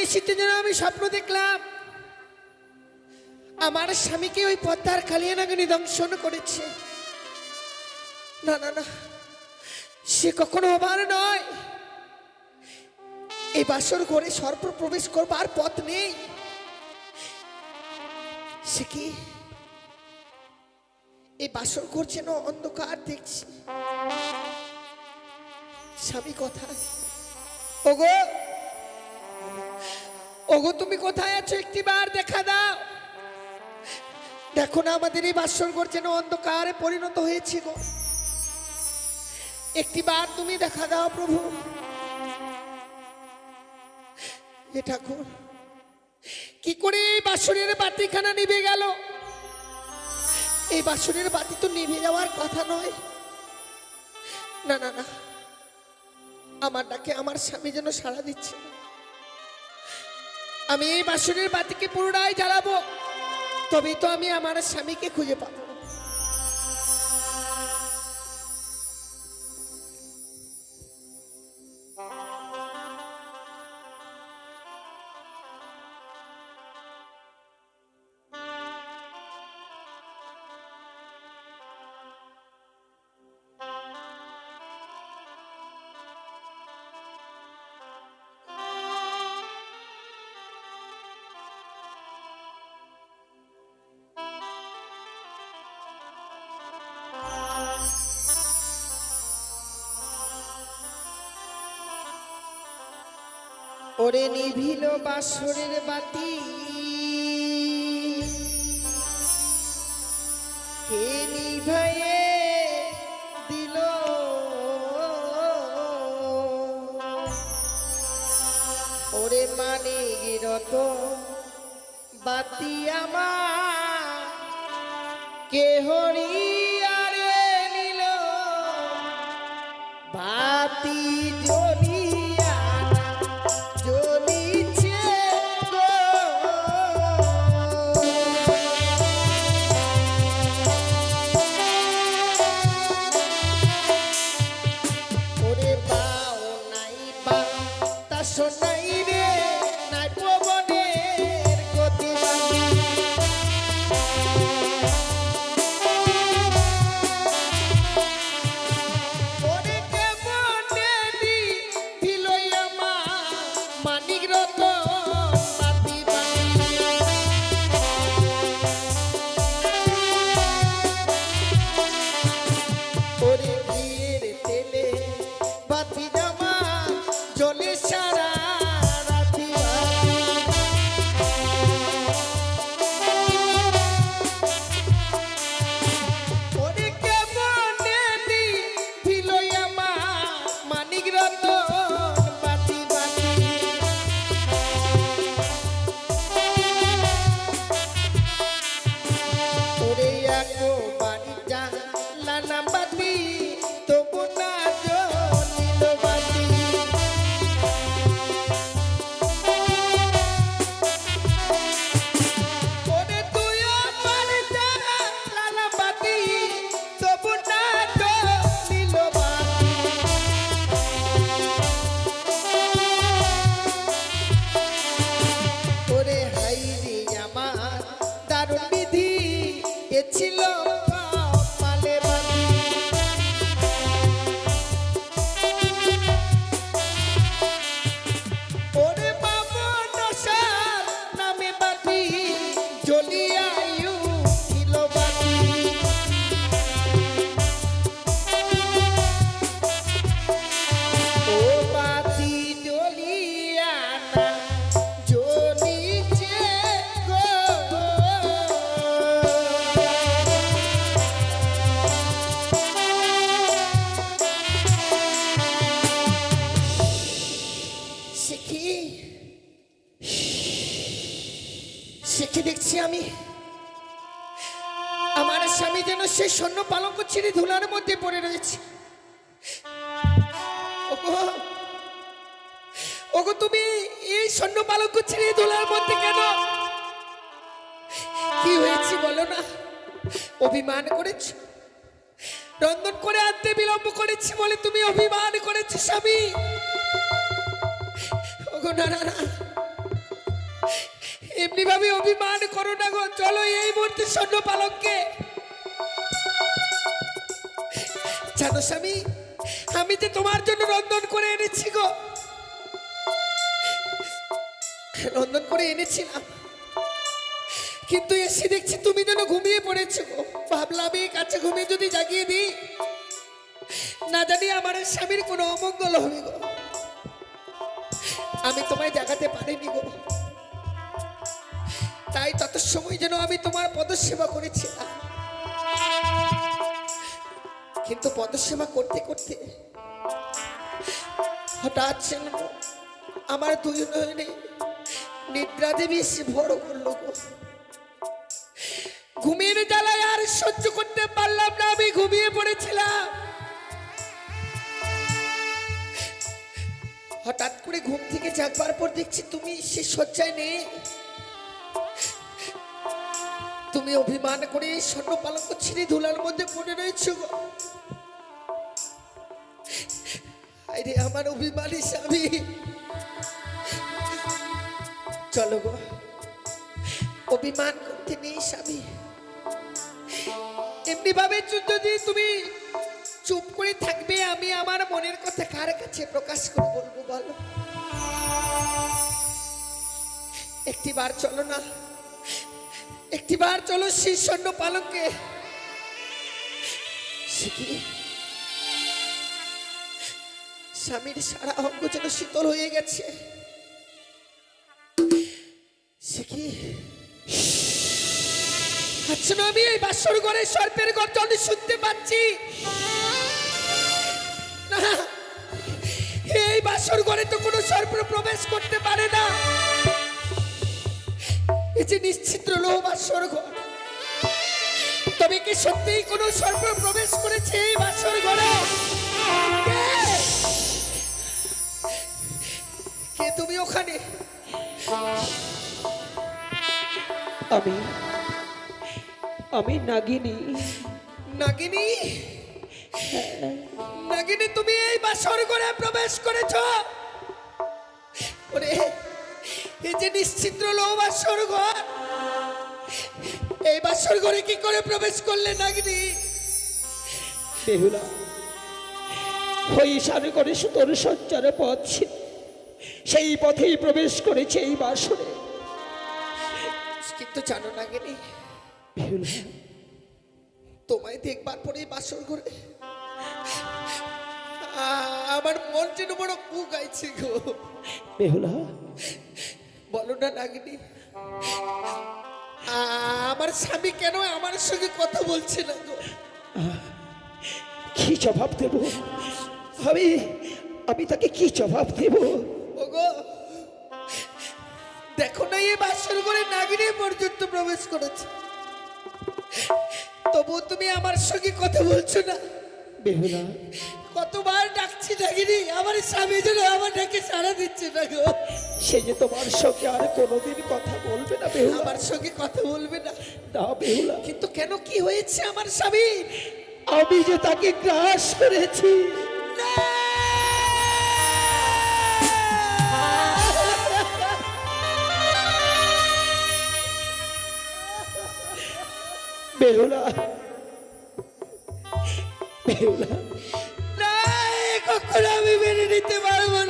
নিশ্চিত যেন আমি স্বপ্ন দেখলাম। আমার স্বামীকে ওই পদ্মার কালিয়ানাগিনী দংশন করেছে। না না না, সে কখনো হবার নয়। এই বাসর ঘরে সর্ব প্রবেশ করবার পথ নেই। সে কি এই বাসর ঘর যেন অন্ধকার দেখছি? স্বামী কোথায় ওগো! ওগো, তুমি কোথায় আছো? একটিবার দেখা দাও। দেখো না, আমাদের এই বাসর ঘর যেন অন্ধকারে পরিণত হয়েছে গো। একটিবার তুমি দেখা দাও, প্রভু। এ ঠাকুর, কি করে এই বাসনের বাতিখানা নিভে গেল? এই বাসনের বাতি তো নিভে যাওয়ার কথা নয়। না না না। আমার ডাকে আমার স্বামী যেন সাড়া দিচ্ছে না। আমি এই বাসনের বাতিকে পুনরায় জ্বালাবো? তবেই তো আমি আমার স্বামীকে খুঁজে পাবো। ওরে নিভিল বাসরের বাতি। কে নিভাইয়ে দিল? ওরে মানে রত বাতি আমার। কে নিল? বাতি দেখছি আমি। আমার স্বামী যেন সে স্বর্ণ পালঙ্ক ছিঁড়ে ধুলার মধ্যে পড়ে রয়েছে। ওগো, তুমি এই স্বর্ণ পালঙ্ক ছিঁড়ে ধুলার মধ্যে কেন? কি হয়েছে বলো না? অভিমান করেছ? রন্ধন করে আনতে বিলম্ব করেছি বলে তুমি অভিমান করেছ স্বামী? ওগো, না না না। এমনি ভাবে অভিমান করো না গো। চলো এই মুহূর্তে স্বর্ণ পালককে জানো স্বামী, আমি যে তোমার জন্য রন্ধন করে এনেছি গো। রন্ধন করে এনেছিলাম। কিন্তু এসে দেখছি তুমি যেন ঘুমিয়ে পড়েছো গো। ভাবলাম এই কাছে ঘুমিয়ে যদি জাগিয়ে দিই, না জানি আমার স্বামীর কোনো অমঙ্গল হবে গো। আমি তোমায় জাগাতে পারিনি গো। তাই তত সময় যেন আমি তোমার পদসেবা করেছিলাম। কিন্তু পদসেবা করতে করতে হঠাৎ আমার নয়নে নিদ্রা দেবী এসে বড় করল গো। ঘুমিয়ে জ্বালায় আর সহ্য করতে পারলাম না, আমি ঘুমিয়ে পড়েছিলাম। হঠাৎ করে ঘুম থেকে জাগবার পর দেখছি তুমি সে শয্যায় নেই। তুমি অভিমান করে স্বর্ণ পালঙ্ক ছিঁড়ে ধুলার মধ্যে পড়ে রয়েছ আরে আমার অভিমানী স্বামী। চলো গো। অভিমান করতে নেই স্বামী। এমনি ভাবে যদি তুমি চুপ করে থাকবে, আমি আমার মনের কথা কার কাছে প্রকাশ করে বলব বলো? একটিবার চলো না। একটিবার চলো সেই স্বর্ণ পালককে স্বামীর সারা অঙ্গ যেন শীতল হয়ে গেছে। আচ্ছা আমি এই বাসর ঘরে সর্পের গর্জন শুনতে পাচ্ছি। এই বাসর ঘরে তো কোনো সর্প প্রবেশ করতে পারে না। এই যে নিশ্চিত্র লো বাসর ঘর তবে কি সত্যিই কোনো সর্প প্রবেশ করেছে এই বাসর ঘরে? কে? কে তুমি ওখানে? আমি আমি নাগিনী। নাগিনী? নাগিনী তুমি এই বাসর ঘরে প্রবেশ করেছ? ওরে এই যে নিশ্চিত্র লো বাসর ঘর। এই বাসর ঘরে কি করে প্রবেশ করলে নাগিনী? বেহুলা ওই করে সুতোর সঞ্চারে পথ সেই পথেই প্রবেশ করেছে এই বাসরে। কিন্তু জানো নাগিনী তোমায় দেখবার পরে এই বাসর ঘরে আমার মন যেন বড় কু গাইছে গো বেহুলা বলো না নাগিনী আমার স্বামী কেন আমার সঙ্গে কথা বলছে না গো? কি জবাব দেব? আমি আমি তাকে কি জবাব দেব? ওগো দেখো না এই বাসর করে নাগিনী পর্যন্ত প্রবেশ করেছে। তবু তুমি আমার সঙ্গে কথা বলছো না। বেহুলা। কতবার ডাকছি নাগিনী আমার স্বামী যেন আমার ডাকে সাড়া দিচ্ছে না গো। সে যে তোমার সঙ্গে আর কোনোদিন কথা বলবে না বেহুলা। আমার সঙ্গে কথা বলবে না। না বেহুলা। কিন্তু কেন কি হয়েছে আমার স্বামী? আমি যে তাকে গ্রাস করেছি। বেহুলা। বেহুলা। না কখনো আমি মেনে নিতে পারব না।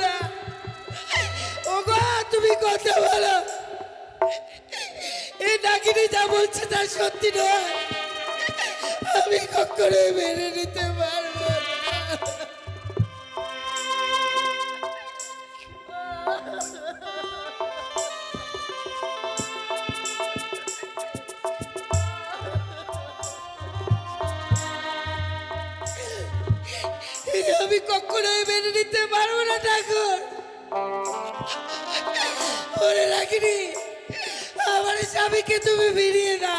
নাগিনী যা বলছে তা সত্যি নয়। আমি কখনো মেনে নিতে পারব আমি মেনে নিতে পারব না, ঠাকুর। ওরে রাখিনি? স্বামীকে তুমি ফিরিয়ে না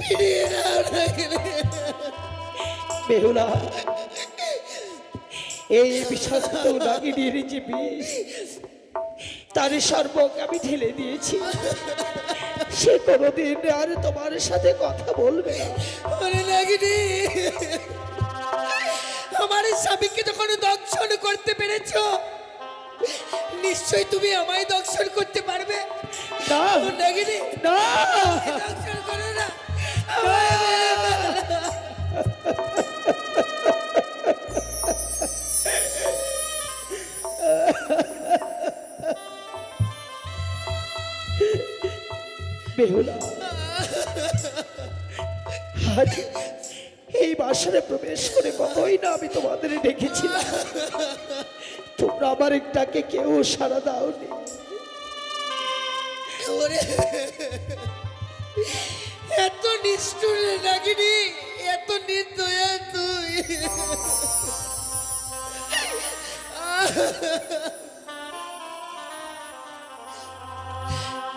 ফিরিয়ে দাও রাখিনি বেহুলা এই বিষাক্ত নাগিনীর যে বিষ তার সর্বক আমি ঢেলে দিয়েছি। সে কোনোদিন আর তোমার সাথে কথা বলবে না। রাখিনি আমার স্বামীকে যখন দংশন করতে পেরেছ নিশ্চয়ই তুমি আমায় দর্শন করতে পারবে। না ও না। দর্শন করো না। আমায় মেরে ফেলো। বেহুলা আজ এই বাসরে প্রবেশ করে কতই না আমি তোমাদের ডেকেছিলাম আমার একটাকে কেউ সারা দাওনি। এত নিষ্ঠুর নাগিনি, এত নির্দয়া তুই।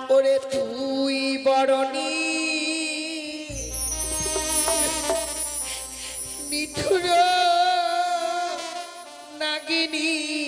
ওরে তুই বরণি। নিঠুর নাগিনী।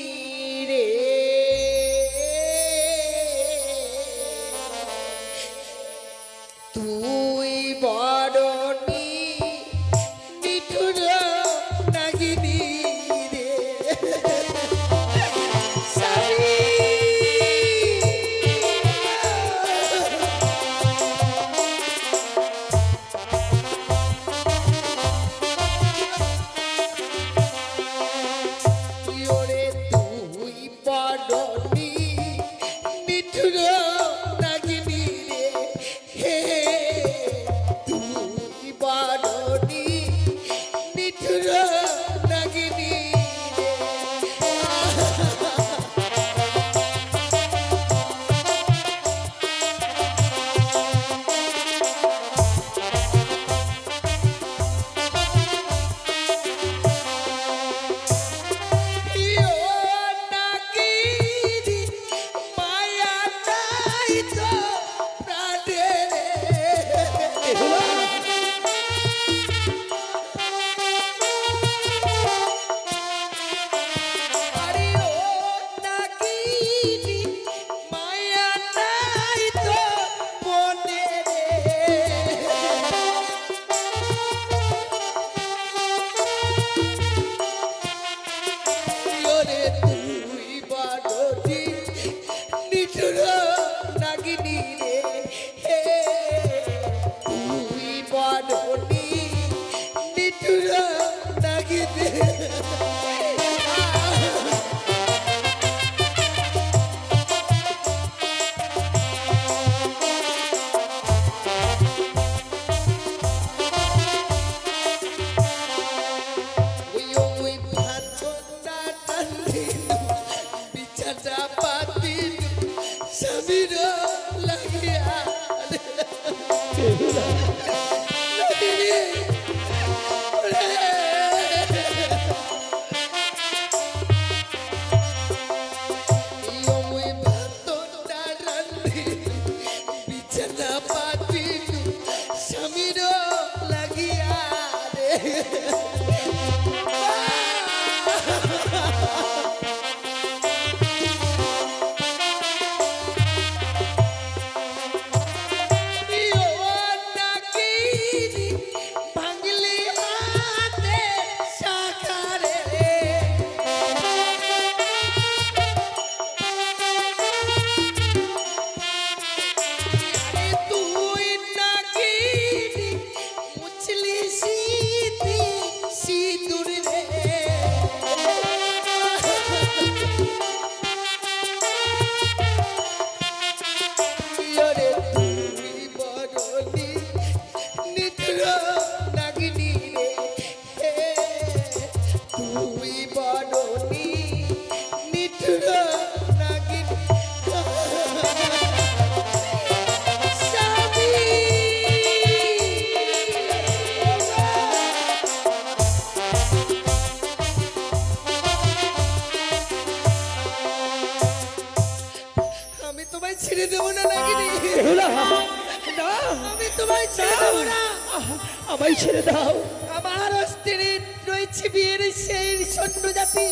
ছেড়ে দাও। আমার স্ত্রী রয়েছে বিয়ের সেই সৈন্য জাতি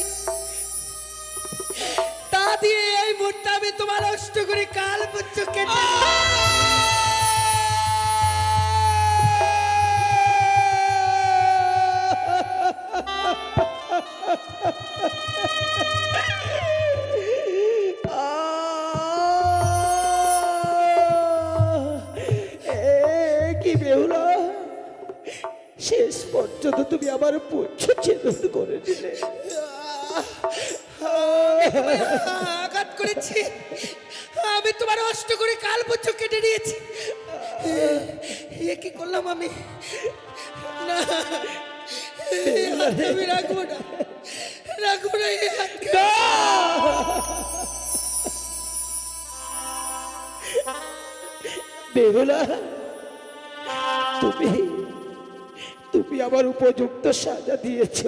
তা দিয়ে এই মুহূর্তে আমি তোমার অষ্ট করে কাল পুচ্ছ কি বেহুলা? শেষ পর্যন্ত তুমি আমার পুচ্ছ ছেদন করে দিলে। আঘাত করেছি। আমি তোমার অষ্ট করে কাল পুচ্ছ কেটে নিয়েছি। এ কি করলাম আমি? না আমি রাখব না। রাখব না। বেহুলা তুমি তুমি আমার উপযুক্ত সাজা দিয়েছ।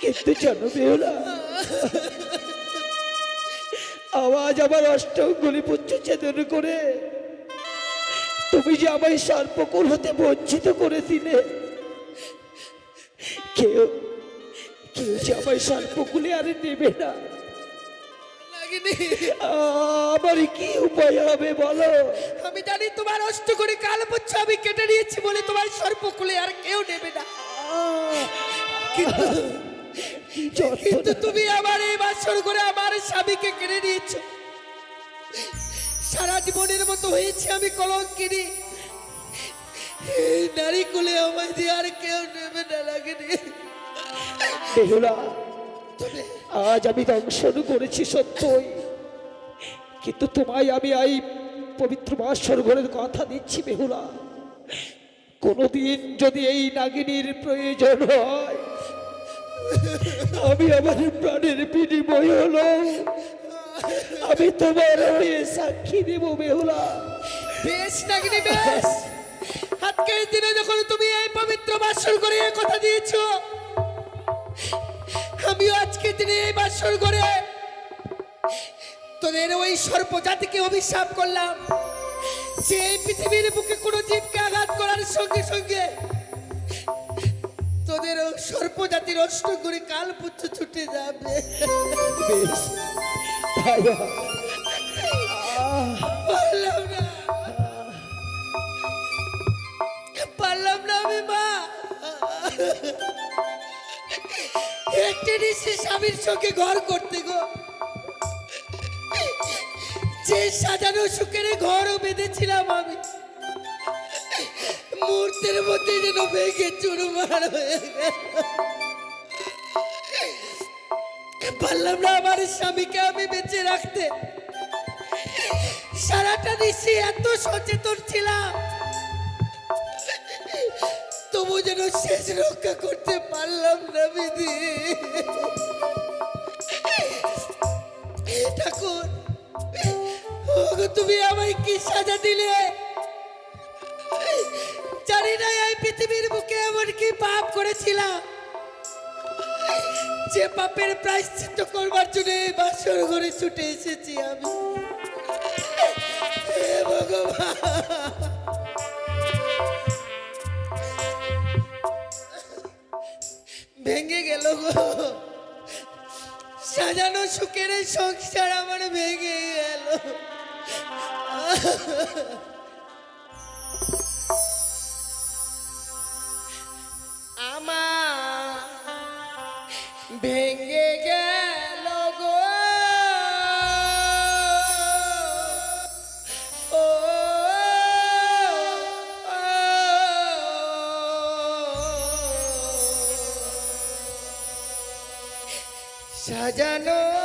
কিন্তু আওয়াজ আমার অষ্টগুলি পুচ্ছ ছেদন করে। তুমি যে আমায় সর্পকুল হতে বঞ্চিত করে দিলে কেউ কেউ যে আমায় সর্পকুলে আরে নেবে না। নাগিনী আমার কি উপায় হবে বলো? আমি জানি তোমার অষ্ট করে কাল পুচ্ছ আমি কেটে নিয়েছি বলে তোমার সর্পকুলে আর কেউ নেবে না। কিন্তু তুমি আমার এই বাসর করে আমার স্বামীকে কেড়ে নিয়েছো। সারা জীবনের মতো হয়েছে আমি কলঙ্কিনী। এই নারী কুলে আমায় দিয়ে আর কেউ নেবে না লাগেনি। তবে আজ আমি দংশন করেছি সত্যই। কিন্তু তোমায় আমি এই পবিত্র ঘরের কথা দিচ্ছি বেহুলা কোনোদিন যদি এই নাগিনীর প্রয়োজন হয়, আমি আমার প্রাণের বিনিময় হলো। আমি তোমার সাক্ষী দেব বেহুলা বেশ নাগিনী, বেশ। আজকের দিনে যখন তুমি এই পবিত্র বাসর করে কথা দিয়েছ আমিও আজকে দিনে এই বাসর করে তোদের ওই সর্প জাতিকে অভিশাপ করলাম যে এই পৃথিবীর বুকে কোনো জীবকে আঘাত করার সঙ্গে সঙ্গে তোদের ওই সর্প জাতির অষ্ট করে কাল পুচ্ছ ছুটে যাবে। পারলাম না। পারলাম না আমি মা। একটি নিঃশ্বাস স্বামীর সঙ্গে ঘর করতে গো। যে সাজানো সুখের ঘরও বেঁধেছিলাম আমি। মুহূর্তের মধ্যে যেন ভেঙে চুরমার হয়ে পারলাম না আমার স্বামীকে আমি বেঁচে রাখতে। সারাটা নিশি এত সচেতন ছিলাম। তবু যেন শেষ রক্ষা করতে পারলাম না বিধি। ঠাকুর তুমি আমায় কি সাজা দিলে? জানি না এই পৃথিবীর বুকে এমন কি পাপ করেছিলাম। যে পাপের প্রায়শ্চিত্ত করবার জন্য এই বাসর ঘরে ছুটে এসেছি আমি। ভগবান! ভেঙে গেল গো। সাজানো সুখের সংসার আমার ভেঙে গেল। আমার ভেঙে সাজানো